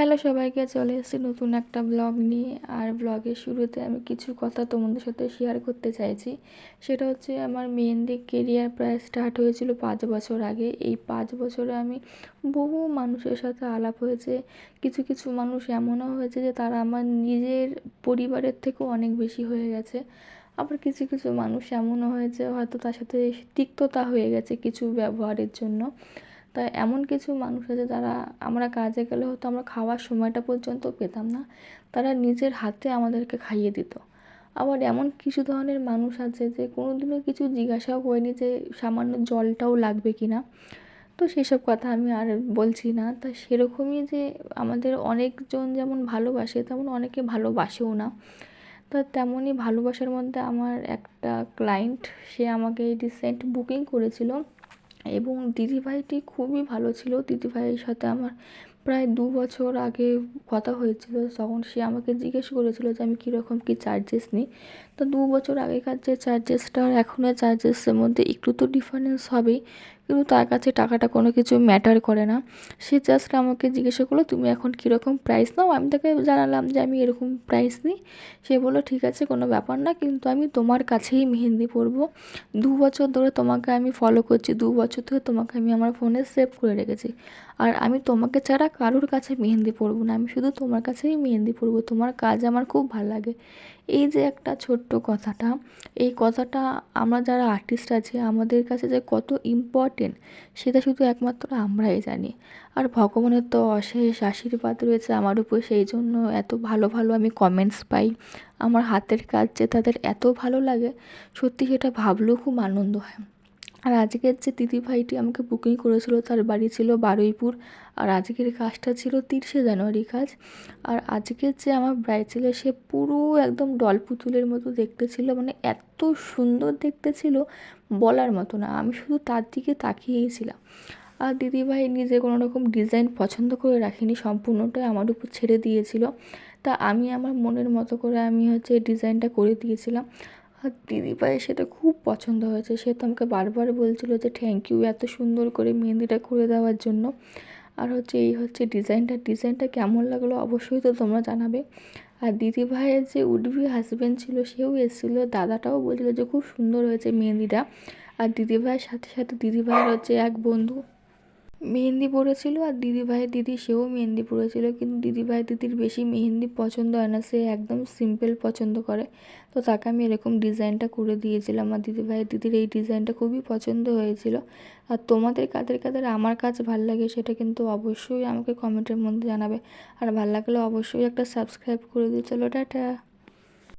Hello সবাইকে, চলে এসেছি নতুন একটা ব্লগ নিয়ে। আর ব্লগের শুরুতে আমি কিছু কথা তোমাদের সাথে শেয়ার করতে চাইছি। সেটা হচ্ছে আমার মেহেন্দি কেরিয়ার প্রায় স্টার্ট হয়েছিল পাঁচ বছর আগে। এই পাঁচ বছরে আমি বহু মানুষের সাথে আলাপ হয়েছে। কিছু কিছু মানুষ এমনও হয়েছে যে তারা আমার নিজের পরিবারের থেকেও অনেক বেশি হয়ে গেছে। আবার কিছু কিছু মানুষ এমনও হয়েছে, হয়তো তার সাথে তিক্ততা হয়ে গেছে কিছু ব্যবহারের জন্য। তা এমন কিছু মানুষ আছে যারা আমরা কাজে গেলে হয়তো আমরা খাওয়ার সময়টা পর্যন্ত পেতাম না। তারা নিজের হাতে আমাদেরকে খাইয়ে দিত। আবার এমন কিছু ধরনের মানুষ আছে যে কোনো দিনও কিছু জিজ্ঞাসাও করেনি যে সামান্য জলটাও লাগবে কি না তো সেসব কথা আমি আর বলছি না। তা সেরকমই যে আমাদের অনেকজন যেমন ভালোবাসে, তেমন অনেকে ভালোবাসেও না। তা তেমনই ভালোবাসার মধ্যে আমার একটা ক্লায়েন্ট সে আমাকে রিসেন্ট বুকিং করেছিল। এবং দিদিভাইটি খুবই ভালো ছিল। দিদিভাইয়ের সাথে আমার প্রায় দু বছর আগে কথা হয়েছিল, তখন সে আমাকে জিজ্ঞেস করেছিল যে আমি কীরকম কী চার্জেস নিই। তো দু বছর আগেকার যে চার্জেসটা আর এখনের চার্জেসের মধ্যে একটু তো ডিফারেন্স হবেই, কিন্তু তার কাছে টাকাটা কোনো কিছু ম্যাটার করে না। সে জাস্ট আমাকে জিজ্ঞাসা করল, তুমি এখন কীরকম প্রাইস নাও? আমি তাকে জানালাম যে আমি এরকম প্রাইস নিই। সে বলল, ঠিক আছে, কোনো ব্যাপার না, কিন্তু আমি তোমার কাছেই মেহেন্দি পরবো। দু বছর ধরে তোমাকে আমি ফলো করছি, দু বছর ধরে তোমাকে আমি আমার ফোনে সেভ করে রেখেছি। আর আমি তোমাকে ছাড়া কারোর কাছে মেহেন্দি পরবো না, আমি শুধু তোমার কাছেই মেহেন্দি পরবো, তোমার কাজ আমার খুব ভালো লাগে। এই যে একটা ছোট্ট কথাটা, এই কথাটা আমরা যারা আর্টিস্ট আছি, আমাদের কাছে যে কত ইম্পর্টেন্ট সেটা শুধু একমাত্র আমরাই জানি। আর ভগবানের তো অশেষ আশীর্বাদ রয়েছে আমার উপর, সেই জন্য এত ভালো ভালো আমি কমেন্টস পাই। আমার হাতের কাজ যে তাদের এত ভালো লাগে, সত্যি সেটা ভাবলেও খুব আনন্দ হয়। আর আজকের যে দিদিভাইটি আমাকে বুকিং করেছিল তার বাড়ি ছিল বারুইপুর, আর আজকের কাজটা ছিল তিরিশে জানুয়ারি কাজ। আর আজকের যে আমার ব্রাইড ছিল, সে পুরো একদম ডল পুতুলের মতো দেখতে ছিল মানে এত সুন্দর দেখতে ছিল, বলার মতো না। আমি শুধু তার দিকে তাকিয়েই ছিলাম। আর দিদিভাই নিজে কোনো রকম ডিজাইন পছন্দ করে রাখিনি সম্পূর্ণটাই আমার উপর ছেড়ে দিয়েছিল। তা আমি আমার মনের মতো করে আমি হচ্ছে ডিজাইনটা করে দিয়েছিলাম। আর দিদিভাইয়ের সেটা খুব পছন্দ হয়েছে। সে তো আমাকে বারবার বলছিল যে থ্যাংক ইউ এত সুন্দর করে মেহেন্দিটা করে দেওয়ার জন্য। আর হচ্ছে এই হচ্ছে ডিজাইনটা ডিজাইনটা কেমন লাগল অবশ্যই তো তোমরা জানাবে। আর দিদিভাইয়ের যে উডবি হাজব্যান্ড ছিল, সেও এসেছিল। দাদাটাও বলছিল যে খুব সুন্দর হয়েছে মেহেন্দিটা। আর দিদিভাইয়ের সাথে সাথে দিদিভাইয়ের হচ্ছে এক বন্ধু। মেহেন্দি পড়েছিল আর দিদিভাইয়ের দিদি, সেও মেহেন্দি পড়েছিল কিন্তু দিদিভাই দিদির বেশি মেহেন্দি পছন্দ হয় না, সে একদম সিম্পল পছন্দ করে। তো তাকে আমি এরকম ডিজাইনটা করে দিয়েছিলাম আর দিদিভাইয়ের দিদির এই ডিজাইনটা খুবই পছন্দ হয়েছিল। আর তোমাদের কাদের কাদের আমার কাজ ভালো লাগে সেটা কিন্তু অবশ্যই আমাকে কমেন্টের মধ্যে জানাবে। আর ভালো লাগলে অবশ্যই একটা সাবস্ক্রাইব করে দিয়ে চলো, টাটা।